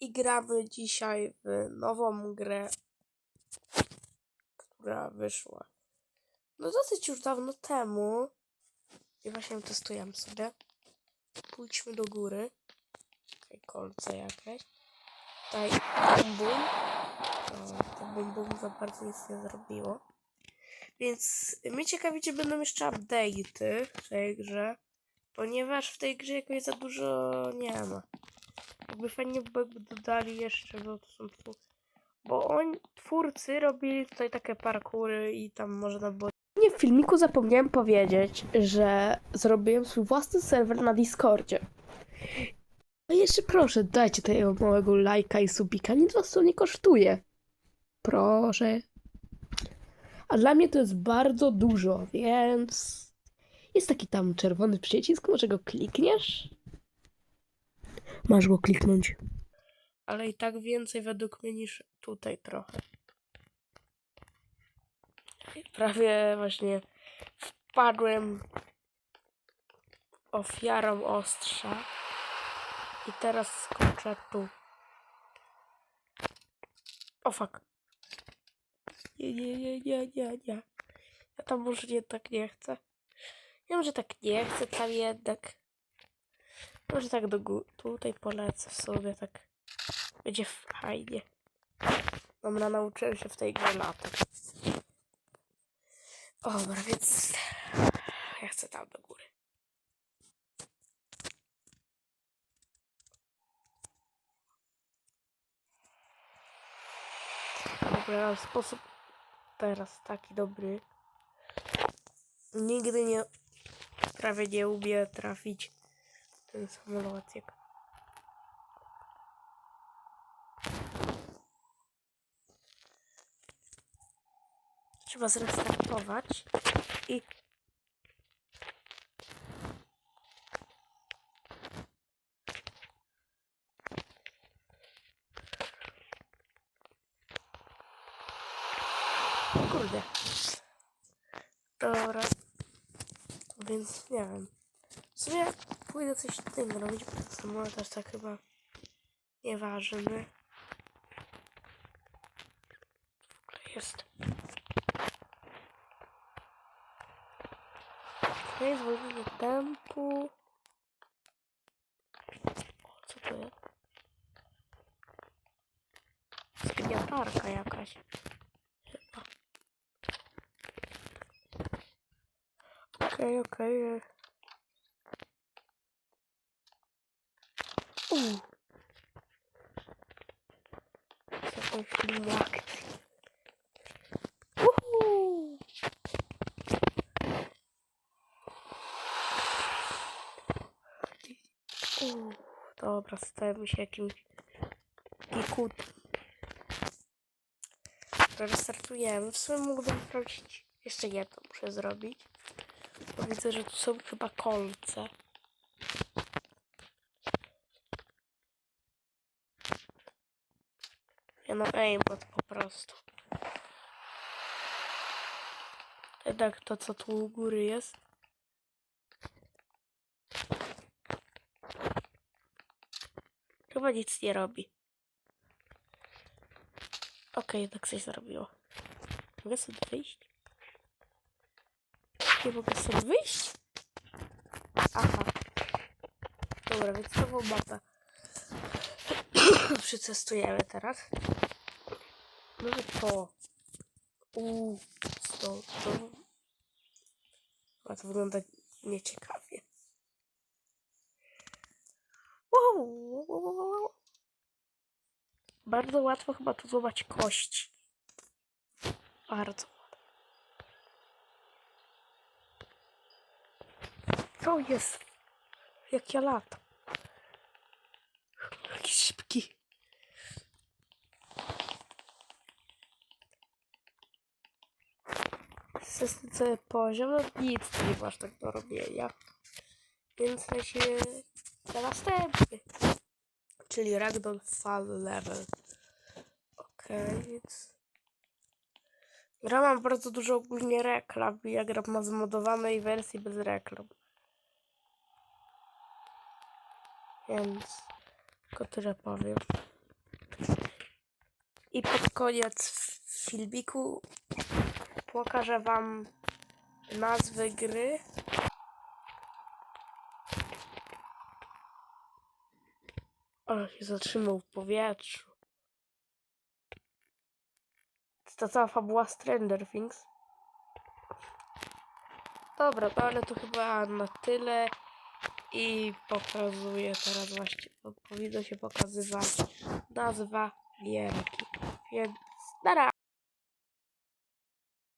i gramy dzisiaj w nową grę, która wyszła no dosyć już dawno temu. I właśnie testujemy sobie. Pójdźmy do góry. Tutaj kolce jakieś. Tutaj bum bum. O, to bum bum za bardzo nic nie zrobiło. Więc mnie ciekawi, czy będą jeszcze update'y w tej grze. Ponieważ w tej grze jakoś za dużo nie ma. Jakby fajnie by dodali jeszcze, bo to są tu. Bo oni, twórcy robili tutaj takie parkury i tam można było. Nie, w filmiku zapomniałem powiedzieć, że zrobiłem swój własny serwer na Discordzie. A jeszcze proszę, dajcie tego małego lajka i subika, nic was to nie kosztuje. Proszę. A dla mnie to jest bardzo dużo, więc jest taki tam czerwony przycisk, może go klikniesz? Masz go kliknąć. Ale i tak więcej według mnie niż tutaj trochę. Prawie właśnie wpadłem ofiarą ostrza. I teraz skoczę tu. O fuck. Nie, nie, nie, nie, nie, nie. Ja tam może nie tak nie chcę. Ja może tak nie chcę tam jednak. Może tak do góry. Tutaj polecę sobie tak. Będzie fajnie. Dobra, nauczyłem się w tej grze latać. Dobra, więc ja chcę tam do góry. Dobra, sposób teraz taki dobry. Nigdy nie, prawie nie umie trafić ten samolot jak Trzeba zrestartować i Kurde. Dobra. Więc nie wiem. W sumie pójdę coś innego robić, bo ten samolot aż tak chyba nieważny. W ogóle jest. Okej, zwolnienie tempu. O, co to jest? Zgniatarka jakaś. Chyba. Okej, okej. Uuu. Jakąś. Uuu, dobra, stałem się jakimś pikut. Restartujemy. W sumie mógłbym sprawdzić. Jeszcze jedno muszę zrobić. Bo widzę, że tu są chyba kolce. Ja no aimbot po prostu. Jednak to, co tu u góry jest. Chyba nic nie robi. Okej, jednak coś zrobiło. Mogę sobie wyjść? Nie mogę sobie wyjść? Aha. Dobra, więc nową mapę przetestujemy teraz. Może to. Uuu, to, to... A to wygląda nieciekawie. Wow. Bardzo łatwo chyba tu złamać kości. Bardzo. Co jest? Jak ja latam. System sobie poziom, no nic nie masz tak do robienia. Więc leci na następny. Czyli Ragdoll Fall Level. Okej, więc... Gra bardzo dużo ogólnie reklam. Ja gram na zmodowanej wersji bez reklam. Więc tylko tyle powiem. I pod koniec filmiku pokażę wam nazwy gry. Ale się zatrzymał w powietrzu. To cała fabuła Stranger Things. Dobra, no ale to chyba na tyle. I pokazuję teraz właśnie, powinno się pokazywać nazwa gierki. Więc na.